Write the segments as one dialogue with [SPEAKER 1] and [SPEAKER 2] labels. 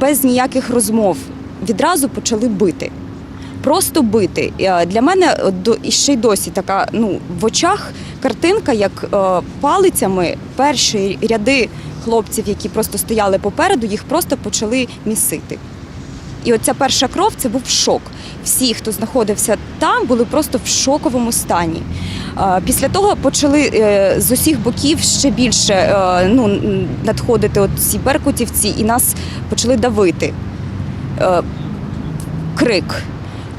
[SPEAKER 1] без ніяких розмов відразу почали бити. Просто бити. Е, Для мене е, ще й досі така ну в очах картинка, як е, палицями перші ряди хлопців, які просто стояли попереду, їх просто почали місити. І оця перша кров це був шок. Всі, хто знаходився там, були просто в шоковому стані. Після того почали е, з усіх боків ще більше е, ну, надходити от ці беркутівці, і нас почали давити. Е, Крик,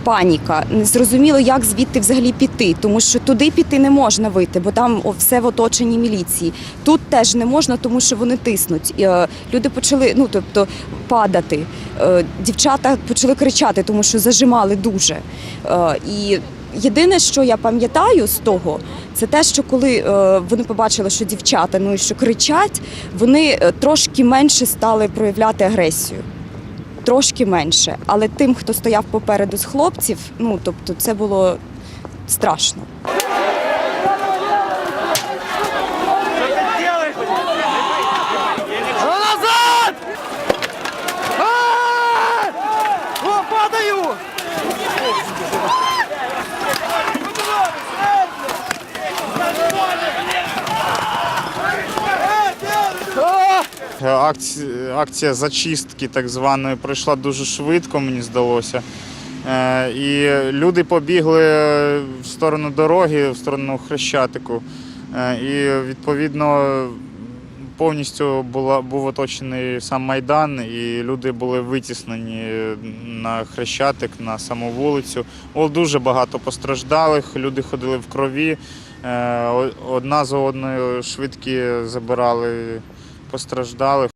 [SPEAKER 1] паніка. Не зрозуміло, як звідти взагалі піти, тому що туди піти не можна вийти, бо там все в оточенні міліції. Тут теж не можна, тому що вони тиснуть. Люди почали ну, тобто, падати. Дівчата почали кричати, тому що зажимали дуже. І єдине, що я пам'ятаю з того, це те, що коли е, вони побачили, що дівчата ну, що кричать, вони е, трошки менше стали проявляти агресію трошки менше. Але тим, хто стояв попереду з хлопців, ну тобто це було страшно.
[SPEAKER 2] Акція, акція зачистки так званої пройшла дуже швидко, мені здалося. Е, І люди побігли в сторону дороги, в сторону Хрещатику. Е, І відповідно повністю була, був оточений сам Майдан, і люди були витіснені на Хрещатик, на саму вулицю. Було дуже багато постраждалих, люди ходили в крові. Е, Одна за одною швидкі забирали постраждалих.